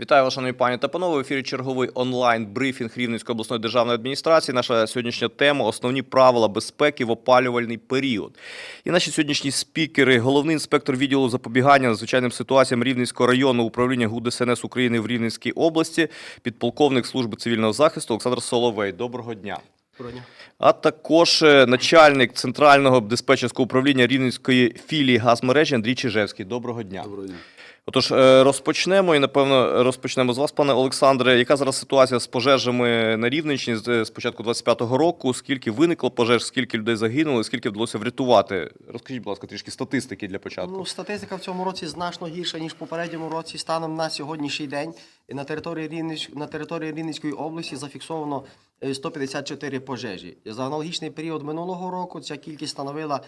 Вітаю вас, шановні пані та панове. В ефірі черговий онлайн брифінг Рівненської обласної державної адміністрації. Наша сьогоднішня тема основні правила безпеки в опалювальний період. І наші сьогоднішні спікери, головний інспектор відділу запобігання надзвичайним ситуаціям Рівненського району управління ГУ ДСНС України в Рівненській області, підполковник служби цивільного захисту Олександр Соловей. Доброго дня. А також е, начальник центрального диспетчерського управління Рівненської філії газмережі Андрій Чижевський. Доброго дня. Доброго дня. Отож, е, розпочнемо і напевно розпочнемо з вас, пане Олександре. Яка зараз ситуація з пожежами на Рівненщині з з початку 25-го року? Скільки виникло пожеж, скільки людей загинуло, скільки вдалося врятувати? Розкажіть, будь ласка, трішки статистики для початку. Ну, статистика в цьому році значно гірша, ніж в попередньому році. Станом на сьогоднішній день на території, Рівненщ... на території Рівненської області зафіксовано е, 154 пожежі. За аналогічний період минулого року ця кількість становила е,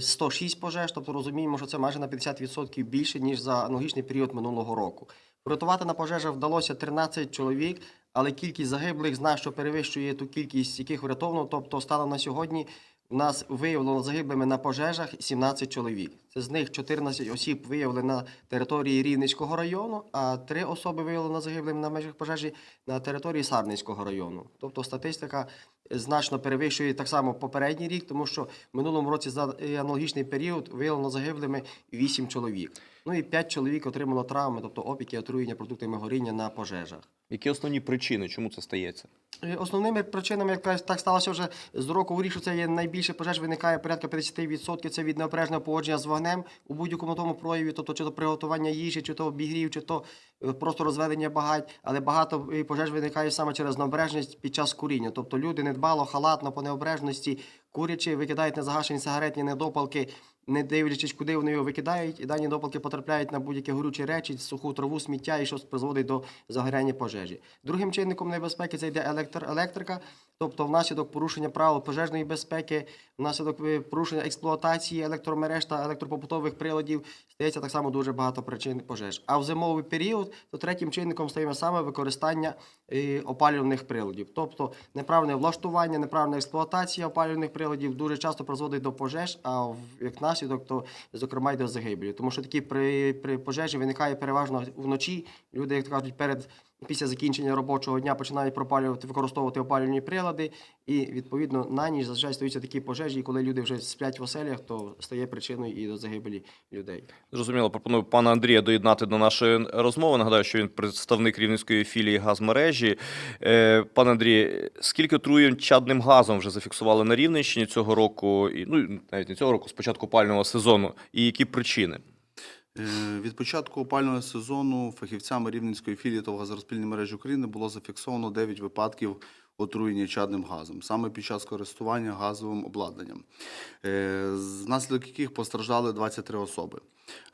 106 пожеж, тобто розуміємо, що це майже на 50% більше, ніж за аналогічний період минулого року. Врятувати на пожежах вдалося 13 чоловік, але кількість загиблих значно перевищує ту кількість, яких врятовано. Тобто, станом на сьогодні у нас виявлено загиблими на пожежах 17 чоловік. Це з них 14 осіб виявлено на території Рівненського району, а 3 особи виявлено загиблими на межах пожежі на території Сарненського району. Тобто статистика значно перевищує так само попередній рік, тому що в минулому році за аналогічний період виявлено загиблими 8 чоловік. Ну і 5 чоловік отримало травми, тобто опіки, отруєння продуктами горіння на пожежах. Які основні причини, чому це стається? Е, Основними причинами, як так сталося вже з року в рік, це є найбільше пожеж виникає порядка 50%. Це від необережного поводження з вогнем у будь-якому тому прояві, тобто чи то приготування їжі, чи то обігрів, чи то е, просто розведення багать. Але багато е, пожеж виникає саме через необережність під час куріння. Тобто люди недбало, халатно по необережності, курячи, викидають незагашені сигаретні недопалки. Не дивлячись, куди вони його викидають, і дані допалки потрапляють на будь-які горючі речі, суху траву, сміття, і що призводить до загоряння пожежі. Другим чинником небезпеки це йде електр, електрика, тобто внаслідок порушення правил пожежної безпеки, внаслідок е, порушення експлуатації електромереж та електропобутових приладів стається так само дуже багато причин пожеж. А в зимовий період то третім чинником стає саме використання е, опалювальних приладів, тобто неправильне влаштування, неправильна експлуатація опалювальних приладів дуже часто призводить до пожеж, а як наслідок, то зокрема й до загибелі. Тому що такі при, при пожежі виникає переважно вночі. Люди, як кажуть, перед після закінчення робочого дня починають пропалювати, використовувати опалювальні прилади, і відповідно на ніч зазвичай стаються такі пожежі, і коли люди вже сплять в оселях, то стає причиною і до загибелі людей. Зрозуміло, пропоную пана Андрія доєднати до нашої розмови. Нагадаю, що він представник рівненської філії газмережі. Е, Пане Андрій, скільки отруєнь чадним газом вже зафіксували на Рівненщині цього року, і ну навіть не цього року, з початку опального сезону, і які причини? Е, Від початку опального сезону фахівцями Рівненської філії та газорозпільної мережі України було зафіксовано 9 випадків отруєння чадним газом, саме під час користування газовим обладнанням, е, внаслідок яких постраждали 23 особи.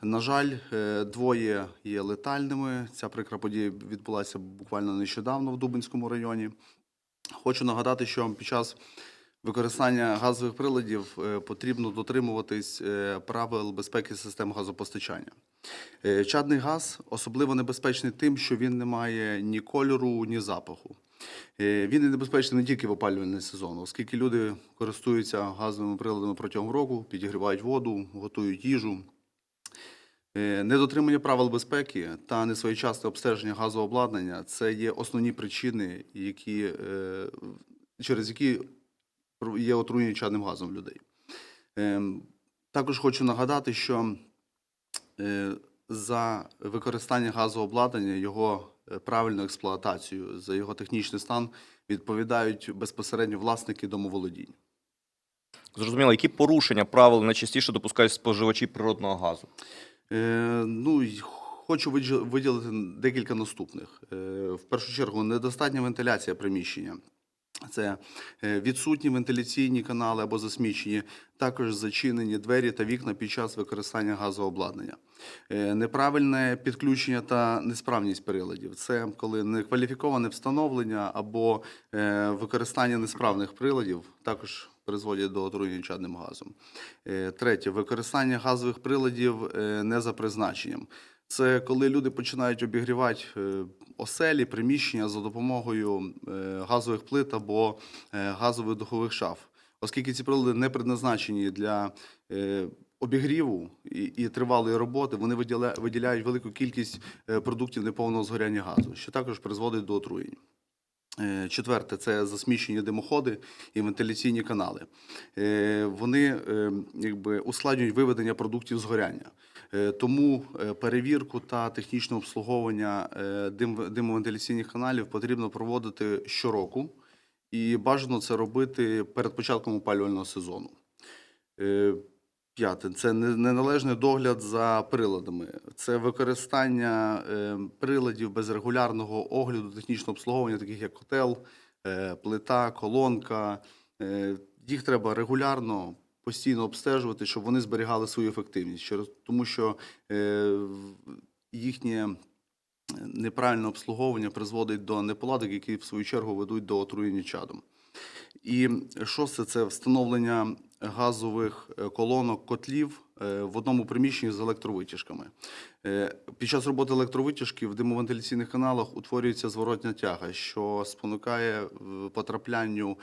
На жаль, е, двоє є летальними. Ця прикра подія відбулася буквально нещодавно в Дубинському районі. Хочу нагадати, що під час використання газових приладів е, потрібно дотримуватись е, правил безпеки систем газопостачання. Е, Чадний газ особливо небезпечний тим, що він не має ні кольору, ні запаху. Він є небезпечний не тільки в опалювальний сезон, оскільки люди користуються газовими приладами протягом року, підігрівають воду, готують їжу. Недотримання правил безпеки та несвоєчасне обстеження газового обладнання це є основні причини, які, через які є отруєння чадним газом в людей. Ем, Також хочу нагадати, що е, за використання газового обладнання, його е, правильну експлуатацію, за його технічний стан відповідають безпосередньо власники домоволодінь. Зрозуміло, які порушення правил найчастіше допускають споживачі природного газу? Е, ну, хочу виділити декілька наступних. Е, в першу чергу, недостатня вентиляція приміщення. Це е, відсутні вентиляційні канали або засмічені, також зачинені двері та вікна під час використання газового обладнання. Е, Неправильне підключення та несправність приладів. Це коли некваліфіковане встановлення або е, використання несправних приладів також призводять до отруєння чадним газом. Третє використання газових приладів не за призначенням. Це коли люди починають обігрівати е, оселі, приміщення за допомогою е, газових плит або е, газових духових шаф, оскільки ці прилади не предназначені для обігріву і, тривалої роботи вони виділя, виділяють велику кількість продуктів неповного згоряння газу, що також призводить до отруєнь. Е, Четверте це засмічені димоходи і вентиляційні канали. Е, Вони е, якби ускладнюють виведення продуктів згоряння. Тому перевірку та технічне обслуговування димовентиляційних каналів потрібно проводити щороку, і бажано це робити перед початком опалювального сезону. П'яте це не- неналежний догляд за приладами. Це використання е, приладів без регулярного огляду, технічного обслуговування, таких як котел, е, плита, колонка. Е, Їх треба регулярно, постійно обстежувати, щоб вони зберігали свою ефективність. Тому, що їхнє неправильне обслуговування призводить до неполадок, які в свою чергу ведуть до отруєння чадом. І шосте це встановлення газових е, колонок котлів е, в одному приміщенні з електровитяжками. Е, Під час роботи електровитяжки в димовентиляційних каналах утворюється зворотня тяга, що спонукає потраплянню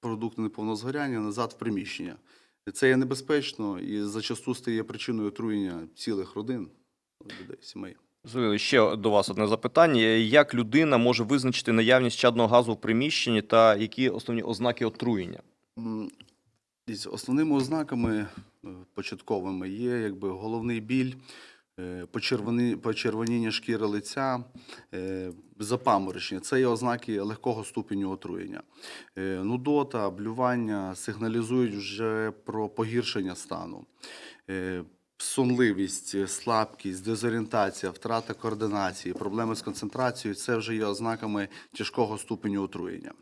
продукту неповного згоряння назад в приміщення. Це є небезпечно і зачасту стає причиною отруєння цілих родин, людей, сімей. Ще до вас одне запитання. Як людина може визначити наявність чадного газу в приміщенні та які основні ознаки отруєння? Основними ознаками е, початковими є якби головний біль, е, почервоні- почервоніння шкіри лиця, е, запаморочення. Це є ознаки легкого ступеню отруєння. Нудота, блювання сигналізують вже про погіршення стану. Е, Сонливість, слабкість, дезорієнтація, втрата координації, проблеми з концентрацією це вже є ознаками тяжкого ступеню отруєння.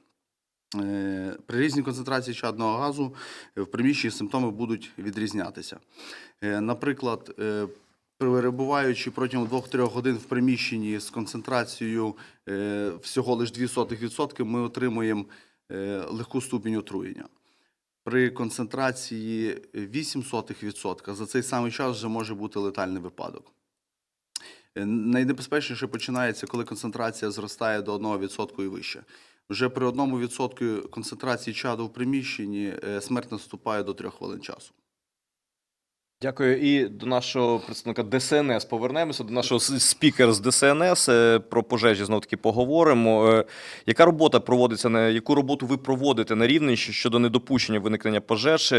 Е, При різній концентрації чадного газу е, в приміщенні симптоми будуть відрізнятися. Е, Наприклад, е, перебуваючи протягом 2-3 годин в приміщенні з концентрацією е, всього лише 0,02%, ми отримуємо е, легку ступінь отруєння. При концентрації 0,08% за цей самий час вже може бути летальний випадок. Е, Найнебезпечніше починається, коли концентрація зростає до 1% і вище. Вже при 1% концентрації чаду в приміщенні е, смерть наступає до 3 хвилин часу. Дякую. І до нашого представника ДСНС повернемося, до нашого спікера з ДСНС. е, Про пожежі знов таки поговоримо. Е, Яка робота проводиться на яку роботу ви проводите на Рівненщині щодо недопущення виникнення пожеж?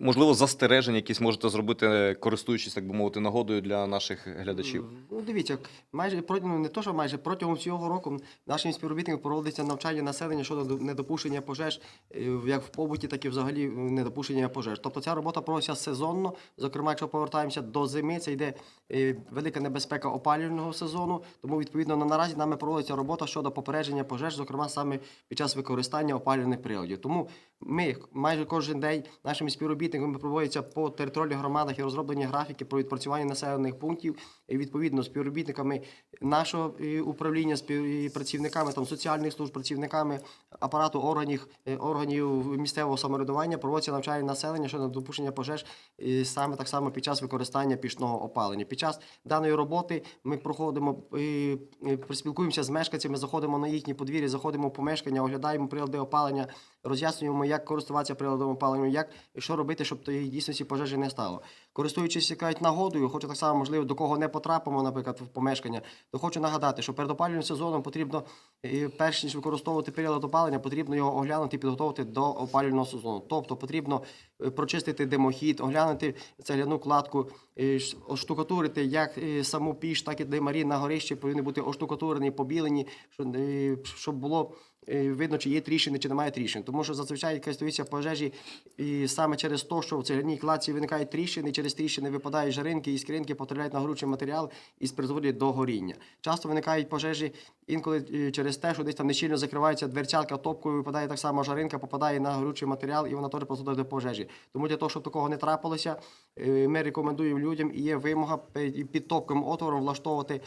Можливо, застереження якісь можете зробити, користуючись, так би мовити, нагодою для наших глядачів. Ну, дивіться, майже протягом не то, що майже протягом цього року нашими співробітниками проводиться навчання населення щодо недопущення пожеж, е, як в побуті, так і взагалі е, недопущення пожеж. Тобто ця робота проводиться сезонно. Зокрема, якщо повертаємося до зими, це йде е, велика небезпека опалювального сезону. Тому відповідно на наразі нами проводиться робота щодо попередження пожеж, зокрема саме під час використання опалювальних приладів. Тому ми майже кожен день нашими співробітниками проводяться по територіальних громадах і розроблені графіки про відпрацювання населених пунктів. І відповідно співробітниками нашого е, управління, співпрацівниками там соціальних служб, працівниками апарату органів е, органів місцевого самоврядування проводиться навчання населення щодо допущення пожеж е, саме так само під час використання пічного опалення. Під час даної роботи ми проходимо е, е, спілкуємося з мешканцями, заходимо на їхні подвір'я, заходимо в помешкання, оглядаємо прилади опалення, роз'яснюємо, як користуватися приладом опалення, як що робити, щоб тої дійсності пожежі не стало. Користуючись якась нагодою, хочу так само, можливо, до кого не потрапимо, наприклад, в помешкання, то хочу нагадати, що перед опалювальним сезоном потрібно, перш ніж використовувати прилад опалення, потрібно його оглянути і підготувати до опалювального сезону. Тобто потрібно е, прочистити димохід, оглянути цегляну кладку, оштукатурити як е, саму піч, так і димарі на горищі повинні бути оштукатурені, побілені, щоб, е, було е, видно, чи є тріщини, чи немає тріщин. Тому що зазвичай користуються пожежі і саме через те, що в цегляній кладці виникають тріщини, через тріщини випадають жаринки і скринки, потрапляють на горючий матеріал і призводять до горіння. Часто виникають пожежі інколи е, через те, що десь там нещільно закривається дверцятка топкою, випадає так само жаринка, попадає на горючий матеріал, і вона теж призводить до пожежі. Тому для того, щоб такого не трапилося, е, ми рекомендуємо людям і є вимога під топким отвором влаштовувати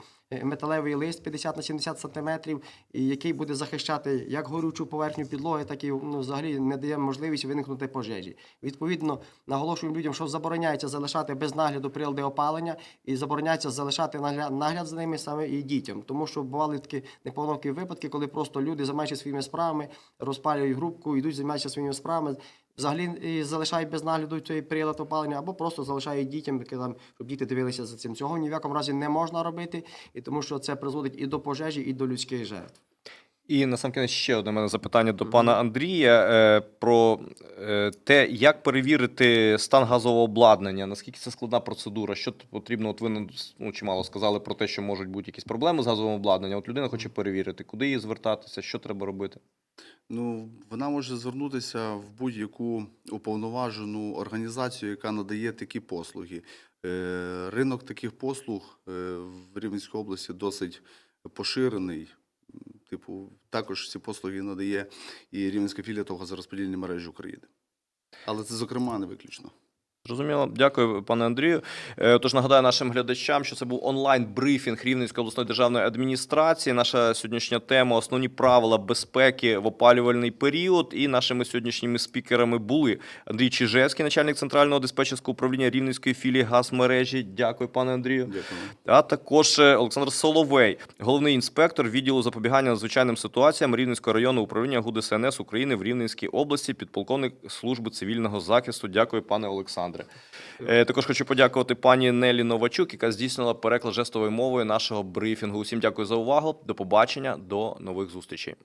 металевий лист 50 на 70 сантиметрів, який буде захищати як горючу поверхню підлоги, так і ну, взагалі не дає можливість виникнути пожежі. Відповідно, наголошуємо людям, що забороняється залишати без нагляду прилади опалення і забороняється залишати нагля- нагляд за ними саме і дітям. Тому що бували такі неповнокі випадки, коли просто люди займаються своїми справами, розпалюють грубку, йдуть займаються своїми справами. Взагалі і залишають без нагляду цей прилад опалення, або просто залишають дітям, таке там, щоб діти дивилися за цим. Цього ні в якому разі не можна робити, і тому що це призводить і до пожежі, і до людських жертв. І насамкінець ще одне мене запитання до пана Андрія е, про е, те, як перевірити стан газового обладнання, наскільки це складна процедура, що потрібно, от ви ну, чимало сказали про те, що можуть бути якісь проблеми з газовим обладнанням. От людина хоче перевірити, куди їй звертатися, що треба робити. Ну, вона може звернутися в будь-яку уповноважену організацію, яка надає такі послуги. Е, Ринок таких послуг е, в Рівненській області досить поширений. Типу, також ці послуги надає і Рівненська філія того за розподільні мережі України. Але це, зокрема, не виключно. Зрозуміло, дякую, пане Андрію. Е, Тож нагадаю нашим глядачам, що це був онлайн-брифінг Рівненської обласної державної адміністрації. Наша сьогоднішня тема основні правила безпеки в опалювальний період. І нашими сьогоднішніми спікерами були Андрій Чижевський, начальник центрального диспетчерського управління Рівненської філії газмережі. Дякую, пане Андрію. Дякую. А також е, Олександр Соловей, головний інспектор відділу запобігання надзвичайним ситуаціям Рівненського районного управління ГУ ДСНС України в Рівненській області, підполковник служби цивільного захисту. Дякую, пане Олександре. Е, Також хочу подякувати пані Нелі Новачук, яка здійснила переклад жестовою мовою нашого брифінгу. Усім дякую за увагу. До побачення, до нових зустрічей.